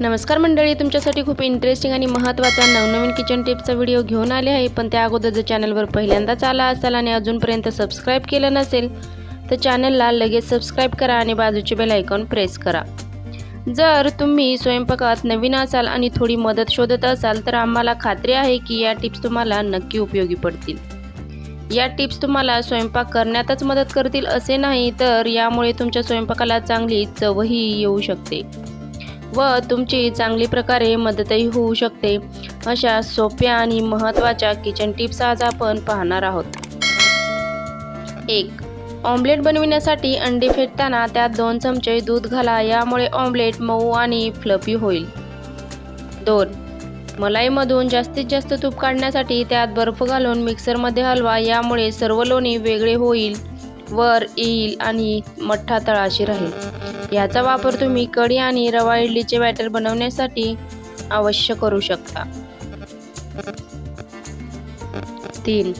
नमस्कार मंडळी तुमच्यासाठी खूप इंटरेस्टिंग आणि महत्त्वाचा नवनवीन किचन टिप्सचा व्हिडिओ घेऊन आले आहे. पण त्या अगोदर जर चॅनलवर पहिल्यांदाच आला असाल आणि अजूनपर्यंत सबस्क्राईब केलं नसेल तर चॅनलला लगेच सबस्क्राईब करा आणि बाजूचे बेल आयकॉन प्रेस करा. जर तुम्ही स्वयंपाकात नवीन असाल आणि थोडी मदत शोधत असाल तर आम्हाला खात्री आहे की या टिप्स तुम्हाला नक्की उपयोगी पडतील. या टिप्स तुम्हाला स्वयंपाक करण्यातच मदत करतील असे नाही तर यामुळे तुमच्या स्वयंपाकाला चांगली चवही येऊ शकते. व तुमची चांगली प्रकारे मदतही होऊ शकते. अशा सोप्या आणि महत्त्वाच्या किचन टिप्स आज आपण पाहणार आहोत. एक ऑमलेट बनविण्यासाठी अंडी फेटताना त्यात दोन चमचे दूध घाला यामुळे ऑमलेट मऊ आणि फ्लफी होईल. दोन मलाईमधून जास्तीत जास्त तूप काढण्यासाठी त्यात बर्फ घालून मिक्सरमध्ये हलवा यामुळे सर्व लोणी वेगळे होईल. वर येईल आणि मठ्ठा तळाशी राहील. याचा वापर तुम्ही कढी आणि रवा इडलीचे बॅटर बनवण्यासाठी अवश्य करू शकता. तीन.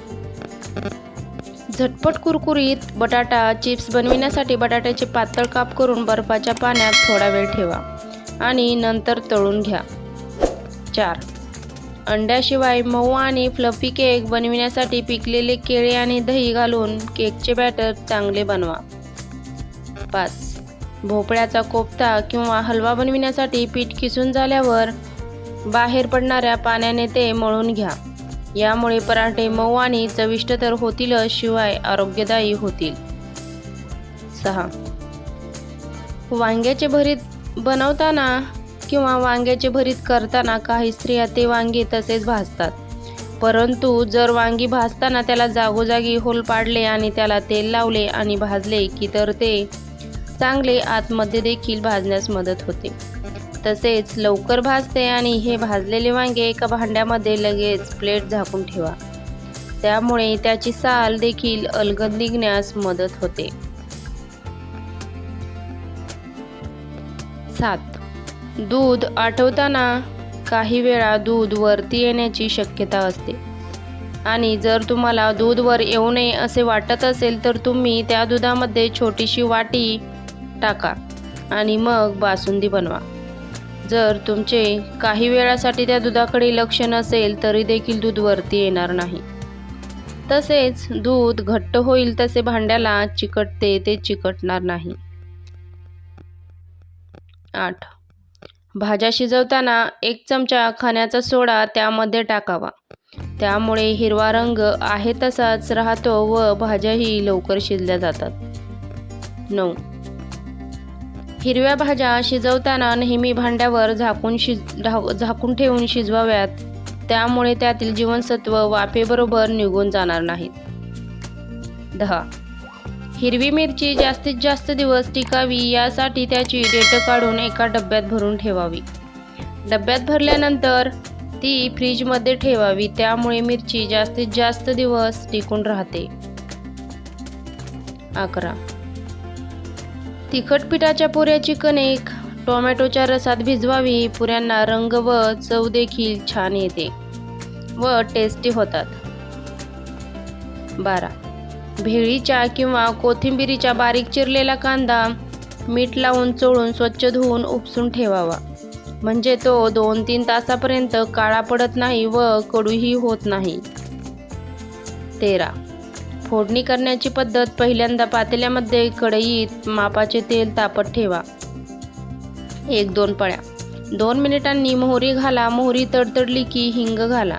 झटपट कुरकुरीत बटाटा चिप्स बनविण्यासाठी बटाट्याचे पातळ काप करून बर्फाच्या पाण्यात थोडा वेळ ठेवा आणि नंतर तळून घ्या. चार. अंड्याशिवाय मऊ आणि फ्लफी केक बनविण्यासाठी पिकलेले केळे आणि दही घालून केकचे बॅटर चांगले बनवा. पाच. भोपळ्याचा कोफ्ता किंवा हलवा बनविण्यासाठी पीठ किसून झाल्यावर बाहेर पडणाऱ्या पाण्याने ते मळून घ्या. यामुळे पराठे मऊ आणि चविष्ट तर होतीलच शिवाय आरोग्यदायी होतील. सहा. वांग्याचे भरीत बनवताना किंवा वांग्याचे भरीत करताना काही स्त्रिया ते वांगे तसेच भाजतात. परंतु जर वांगी भाजताना त्याला जागोजागी होल पाडले आणि त्याला तेल लावले आणि भाजले की तर ते चांगले आतमध्ये देखील भाजण्यास मदत होते. तसेच लवकर भाजते आणि हे भाजलेले वांगे एका भांड्यामध्ये लगेच प्लेट झाकून ठेवा. त्यामुळे त्याची साल देखील अलगद निघण्यास मदत होते. सात. दूध आठवताना काही वेळा दूध वरती येण्याची शक्यता असते. आणि जर तुम्हाला दूध वर येऊ नये असे वाटत असेल तर तुम्ही त्या दुधामध्ये छोटीशी वाटी टाका आणि मग बासुंदी बनवा. जर तुमचे काही वेळासाठी त्या दुधाकडे लक्ष नसेल तरी देखील दूध वरती येणार नाही. तसेच दूध घट्ट होईल तसे भांड्याला चिकटते ते चिकटणार नाही. आठ. भाज्या शिजवताना एक चमचा खाण्याचा सोडा त्यामध्ये टाकावा. त्यामुळे हिरवा रंग आहे तसाच राहतो व भाज्याही लवकर शिजल्या जातात. नऊ. हिरव्या भाज्या शिजवताना नेहमी भांड्यावर झाकून शिज झाकून ठेवून शिजवाव्यात. त्यामुळे त्यातील जीवनसत्व वाफेबरोबर निघून जाणार नाहीत. दहा. हिरवी मिरची जास्तीत जास्त दिवस टिकावी यासाठी त्याची डेट काढून एका डब्यात भरून ठेवावी. डब्यात भरल्यानंतर ती फ्रीजमध्ये ठेवावी त्यामुळे मिरची जास्तीत जास्त दिवस टिकून राहते. अकरा. तिखट पिठाच्या पुऱ्याची कणिक टोमॅटोच्या रसात भिजवावी पुऱ्यांना रंग व चव देखील छान येते व टेस्टी होतात. बारा. भेळीच्या किंवा कोथिंबिरीच्या बारीक चिरलेला कांदा मीठ लावून चोळून स्वच्छ धुवून उपसून ठेवावा. म्हणजे तो दोन तीन तासापर्यंत काळा पडत नाही व कडूही होत नाही. तेरा. फोडणी करण्याची पद्धत पहिल्यांदा पातेल्यामध्ये कढईत मापाचे तेल तापत ठेवा. एक दोन पळ्या. दोन मिनिटांनी मोहरी घाला मोहरी तडतडली की हिंग घाला.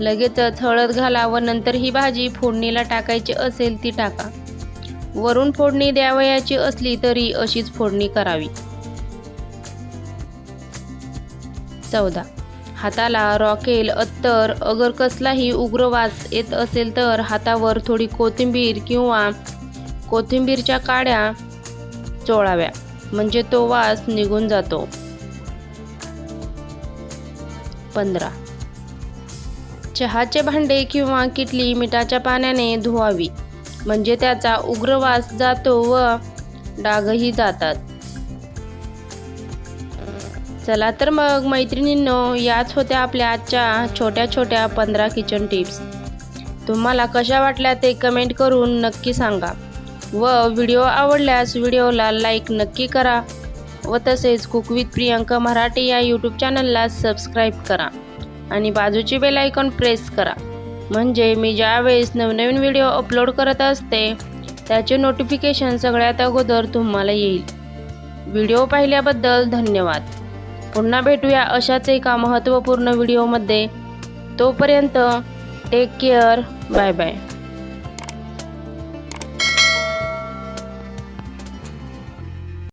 लगेचच हळद घाला व नंतर ही भाजी फोडणीला टाकायची असेल ती टाका. वरून फोडणी द्यावयाची असली तरी अशीच फोडणी करावी. चौदा. हाताला रॉकेल अत्तर अगर कसलाही उग्र वास येत असेल तर हातावर थोडी कोथिंबीर किंवा कोथिंबीरच्या काड्या चोळाव्या म्हणजे तो वास निघून जातो. पंधरा. चहाचे भांडे किंवा किटली मिठाच्या पाण्याने धुवावी. म्हणजे त्याचा उग्र वास जातो व डागही जातात. चला तर मग मैत्रिणींनो याच होत्या आपल्या आजच्या छोट्या छोट्या पंधरा किचन टिप्स. तुम्हाला कशा वाटल्या ते कमेंट करून नक्की सांगा. व व्हिडिओ आवडल्यास व्हिडिओला लाईक नक्की करा. व तसेच कुक विथ प्रियंका मराठी या यूट्यूब चॅनलला सबस्क्राईब करा. आणि बाजूची बेल आयकॉन प्रेस करा. म्हणजे मी ज्यावेळेस नवनवीन व्हिडिओ अपलोड करत असते त्याचे नोटिफिकेशन सगळ्यात अगोदर तुम्हाला येईल. व्हिडिओ पाहिल्याबद्दल धन्यवाद. पुन्हा भेटूया अशाच एका महत्त्वपूर्ण व्हिडिओमध्ये तोपर्यंत टेक केअर बाय बाय